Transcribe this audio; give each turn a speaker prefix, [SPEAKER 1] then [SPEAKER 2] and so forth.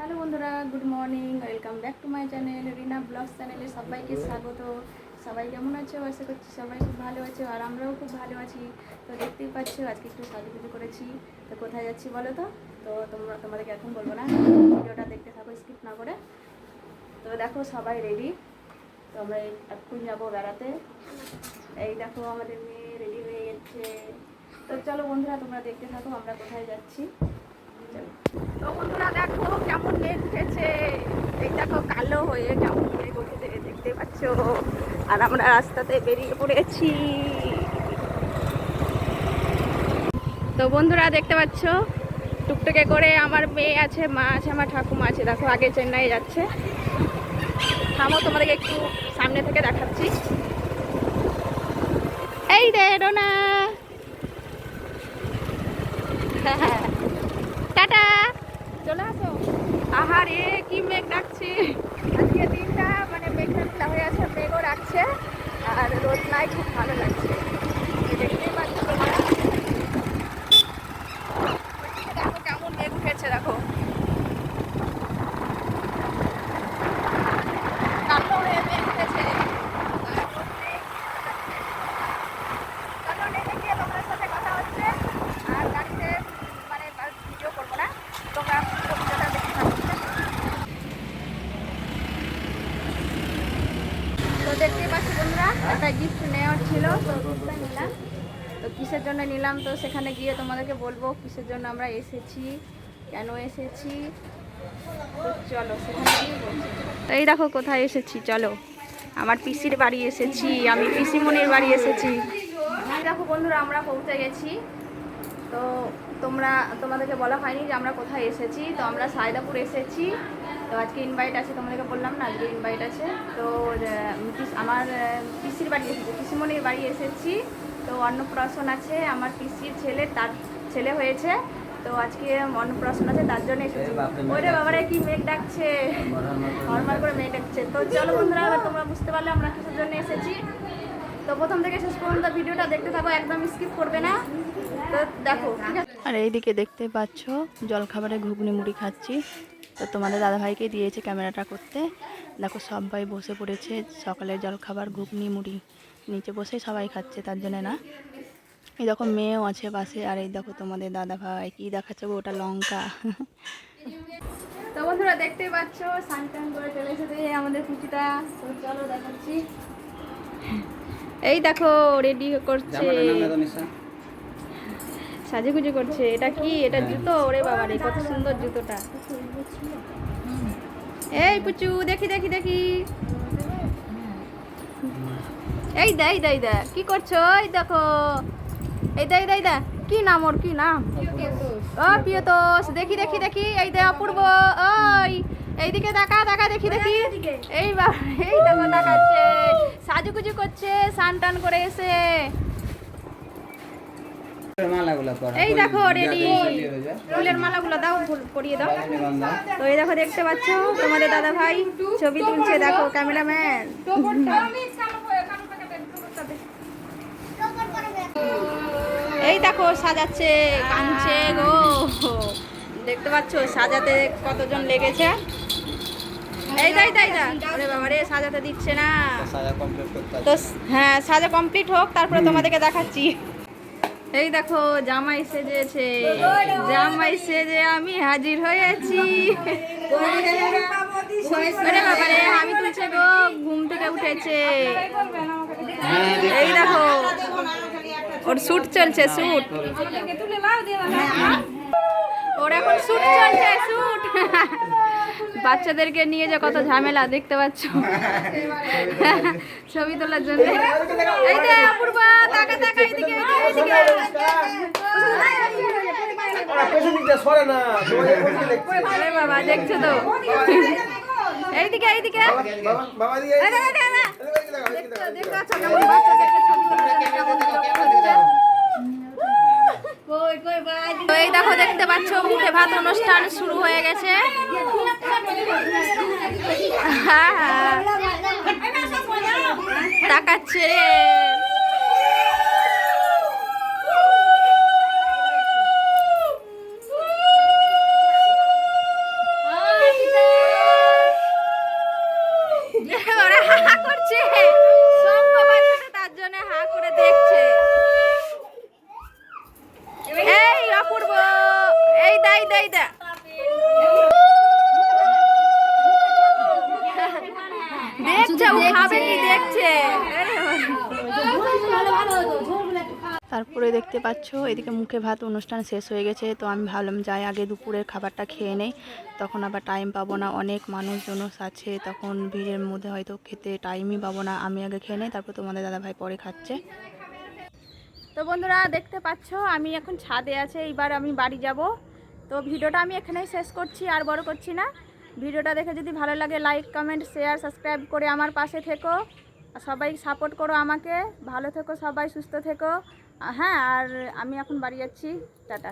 [SPEAKER 1] Hello বন্ধুরা, good morning, welcome back to my channel, Rina vlogs চ্যানেলে সবাইকে স্বাগত। সবাই কেমন আছো? আশা করছি সবাই খুব ভালো আছে আর আমরাও খুব ভালো আছি। তো দেখতেই পাচ্ছ, আজকে একটু সাজুগুজু করেছি। তো কোথায় যাচ্ছি বলো তো? তো তোমরা, তোমাদেরকে এখন বলব না, ভিডিওটা দেখতে থাকো স্কিপ না করে। তো দেখো, সবাই রেডি তো আমরা এখন যাব বেড়াতে। এই দেখো, আমাদের মেয়ে রেডি হয়ে গেছে। তো চলো বন্ধুরা, তোমরা দেখতে থাকো, আমরা কোথায় যাচ্ছি। তো বন্ধুরা দেখো কেমন মেঘ উঠেছে। এই দেখো কালো হয়ে কেমন মেঘ উঠেছে দেখতে পাচ্ছ। আর আমরা রাস্তাতে বেরিয়ে পড়েছি। তো বন্ধুরা দেখতে পাচ্ছ, টুকটুকে করে আমার মেয়ে আছে, মা আছে, আমার ঠাকুমা আছে। দেখো আগে চেন্নাই যাচ্ছে। থামো, তোমাদেরকে একটু সামনে থেকে দেখাচ্ছি। এই রে, রোনা। হ্যাঁ টাটা চলে আসো আহারে, কি মেঘ ডাকছে? আজকে দিনটা মানে মেঘ মেঘলা হয়ে আছে, মেঘও রাখছে আর রোদ নাই, খুব ভালো লাগছে। দেখতেই পাচ্ছ তোমরা ওইদিকে দেখো কেমন মেঘ উঠেছে দেখো কালো হয়ে মেঘ উঠেছে তারপর মেঘ চলো নেমে গিয়ে তোমার সাথে কথা হচ্ছে আর গাড়িতে মানে ভিডিও করব না তোমরা পুরো ভিডিওটা দেখতে থাকো তো দেখতে পাচ্ছি বন্ধুরা একটা গিফট নেওয়ার ছিল, তো গিফটটা নিলাম। তো কিসের জন্য নিলাম? তো সেখানে গিয়ে তোমাদেরকে বলব কিসের জন্য আমরা এসেছি, কেন এসেছি? চলো, সেখানে গিয়ে বলছি। তো এই দেখো কোথায় এসেছি, চলো। আমার পিসির বাড়ি এসেছি, আমি পিসিমনির বাড়ি এসেছি। দেখো বন্ধুরা, আমরা পৌঁছে গেছি। তো তোমরা, তোমাদেরকে বলা হয়নি যে আমরা কোথায় এসেছি। তো আমরা সায়দাপুর এসেছি। তো আজকে ইনভাইট আছে তোমাদেরকে বললাম না আজকে ইনভাইট আছে। তো আমার পিসির বাড়ি এসেছি। পিসিমনির বাড়ি এসেছি। তো অন্নপ্রাশন আছে। আমার পিসির ছেলে তার ছেলে হয়েছে। তো আজকে অন্নপ্রাশন আছে তার জন্য এসেছি। ওরে বাবারে কি মেঘ ডাকছে। নর্মাল করে মেঘ ডাকছে। তো চলো বন্ধুরা তোমরা বুঝতে পারলে আমরা কিসের জন্য এসেছি। তো প্রথম থেকে শেষ পর্যন্ত ভিডিওটা দেখতে থাকো একদম স্কিপ করবে না। তো দেখো ঠিক আছে।
[SPEAKER 2] আর এইদিকে দেখতে পাচ্ছ জলখাবারে ঘুগনি মুড়ি খাচ্ছি। তো তোমাদের দাদাভাইকে দিয়েছে ক্যামেরাটা করতে। দেখো সবাই বসে পড়েছে সকালের জলখাবার ঘুগনি মুড়ি। নিচে বসে সবাই খাচ্ছে তার জন্য না। এই দেখো মেয়েও আছে পাশে আর এই দেখো তোমাদের দাদাভাই। কি দেখাচ্ছে গো ওটা লঙ্কা।
[SPEAKER 1] তো বন্ধুরা দেখতে পাচ্ছ সানটান করে চলে এসেছে এই আমাদের কুচিটা তো চলো দেখাচ্ছি। এই দেখো রেডি করছে। সাজুগুজু করছে। এটা কি? এটা জুতো? ওরে বাবা রে, কত সুন্দর জুতোটা। এই পুচু, দেখি দেখি দেখি। এই দা এই দা এই দা। কি করছ? এই দেখো। এই দা এই দা এই দা। কি নাম ওর? কি নাম? ও, প্রিয়তোষ। দেখি দেখি দেখি। এই দে, অপূর্ব। ওই, এইদিকে দেখা তাকা দেখি দেখি। এই বা এই দেখো তাকাচ্ছে সাজুগুজু করছে সান টান করে এসে। এই দেখো রেডি ফুলের মালাগুলো দাও ফুল পরিয়ে দাও। তো এই দেখো দেখতে পাচ্ছ? তোমাদের দাদা ভাই ছবি তুলছে দেখো ক্যামেরাম্যান। এই দেখো সাজাচ্ছে কাঁদছে গো। দেখতে পাচ্ছ? সাজাতে কতজন লেগেছে? এই বাবা রে সাজাতে দিচ্ছে না। তো হ্যাঁ সাজা কমপ্লিট হোক তারপরে তোমাদেরকে দেখাচ্ছি। এই দেখো জামাই সেজেছে। জামাই সেজে আমি হাজির হয়েছি। আমি তুলছে গো ঘুম থেকে উঠেছে। এই দেখো ওর শুট চলছে শুট ওর এখন শুট চলছে শুট বাচ্চাদেরকে নিয়ে যে কত ঝামেলা দেখতে পাচ্ছ? ছবি তোলার জন্য। দেখছ তো? এইদিকে এইদিকে। দেখো, দেখতে পাচ্ছ মুখে বাচ্চাদেরকে অনুষ্ঠান শুরু হয়ে কেমন তাকাচ্ছে ওরা হা করছে। সব বাচ্চাটা তার জন্য হা করে দেখছে। এই অপূর্ব। এই দাই দাই দা
[SPEAKER 2] তারপরে দেখতে পাচ্ছ, এদিকে মুখে ভাত অনুষ্ঠান শেষ হয়ে গেছে, তো আমি ভাবলাম যাই আগে দুপুরের খাবারটা খেয়ে নেই। তখন আবার টাইম পাবো না, অনেক মানুষজন আছে, তখন ভিড়ের মধ্যে হয়তো খেতে টাইমই পাবো না, আমি আগে খেয়ে নেই, তারপর তোমাদের দাদাভাই পরে খাচ্ছে।
[SPEAKER 1] তো বন্ধুরা, দেখতে পাচ্ছ, আমি এখন ছাদে আছে, এইবার আমি বাড়ি যাব। তো ভিডিওটা আমি এখানেই শেষ করছি, আর বড় করছি না। ভিডিওটা দেখে যদি ভালো লাগে লাইক কমেন্ট শেয়ার সাবস্ক্রাইব করে আমার পাশে থেকো। সবাই সাপোর্ট করো আমাকে। ভালো থেকো সবাই, সুস্থ থেকো। হ্যাঁ আর আমি এখন বাড়ি যাচ্ছি টাটা।